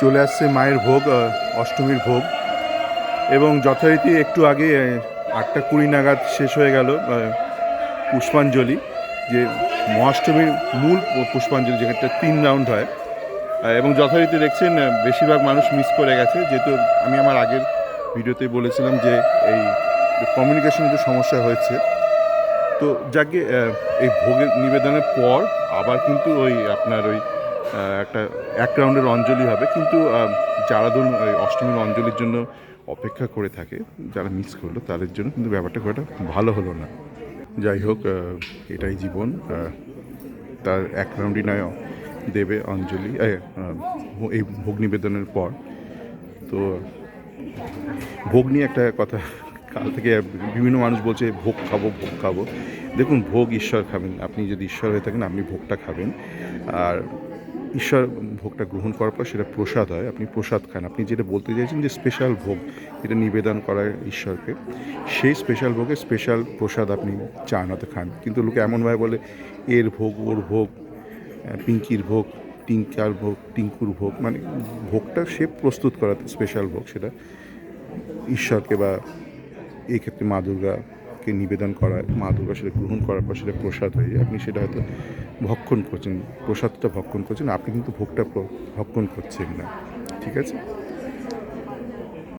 চলে আসছে মায়ের ভোগ অষ্টমীর ভোগ। এবং যথারীতি একটু আগে আটটা কুড়ি নাগাদ শেষ হয়ে গেল পুষ্পাঞ্জলি, যে মহাষ্টমীর মূল পুষ্পাঞ্জলি, যেখানটা তিন রাউন্ড হয়। এবং যথারীতি দেখছেন বেশিরভাগ মানুষ মিস করে গেছে। যেহেতু আমি আমার আগের ভিডিওতে বলেছিলাম যে এই কমিউনিকেশনের যে সমস্যা হয়েছে, তো যাকে এই ভোগের নিবেদনের পর আবার কিন্তু ওই আপনার ওই একটা এক রাউন্ডের অঞ্জলি হবে, কিন্তু যারা ধরুন অষ্টমীর অঞ্জলির জন্য অপেক্ষা করে থাকে, যারা মিস করল, তাদের জন্য কিন্তু ব্যাপারটা খুব একটা ভালো হলো না। যাই হোক এটাই জীবন তার এক রাউন্ডই নয়, দেবে অঞ্জলি এই ভোগ নিবেদনের পর। তো, ভোগ নিয়ে একটা কথা, কাল থেকে বিভিন্ন মানুষ বলছে, ভোগ খাব ভোগ খাব। দেখুন, ভোগ ঈশ্বর খাবেন। আপনি যদি ঈশ্বর হয়ে থাকেন, আপনি ভোগটা খাবেন। আর ঈশ্বর ভোগটা গ্রহণ করার পর সেটা প্রসাদ হয়। আপনি প্রসাদ খান। আপনি যেটা বলতে চাইছেন যে স্পেশাল ভোগ, এটা নিবেদন করা ঈশ্বরকে। সেই স্পেশাল ভোগে স্পেশাল প্রসাদ আপনি চান হতে খান। কিন্তু লোকে এমনভাবে বলে, এর ভোগ, ওর ভোগ পিঙ্কির ভোগ, টিঙ্কার ভোগ, টিঙ্কুর ভোগ। মানে ভোগটা সে প্রস্তুত করা স্পেশাল ভোগ সেটা ঈশ্বরকে বা এই ক্ষেত্রে মা দুর্গাকে নিবেদন করা মা দুর্গা সেটা গ্রহণ করার পর সেটা প্রসাদ হয়ে আপনি সেটা হয়তো ভক্ষণ করছেন, প্রসাদটা ভক্ষণ করছেন, আপনি কিন্তু ভোগটা ভক্ষণ করছেন না। ঠিক আছে?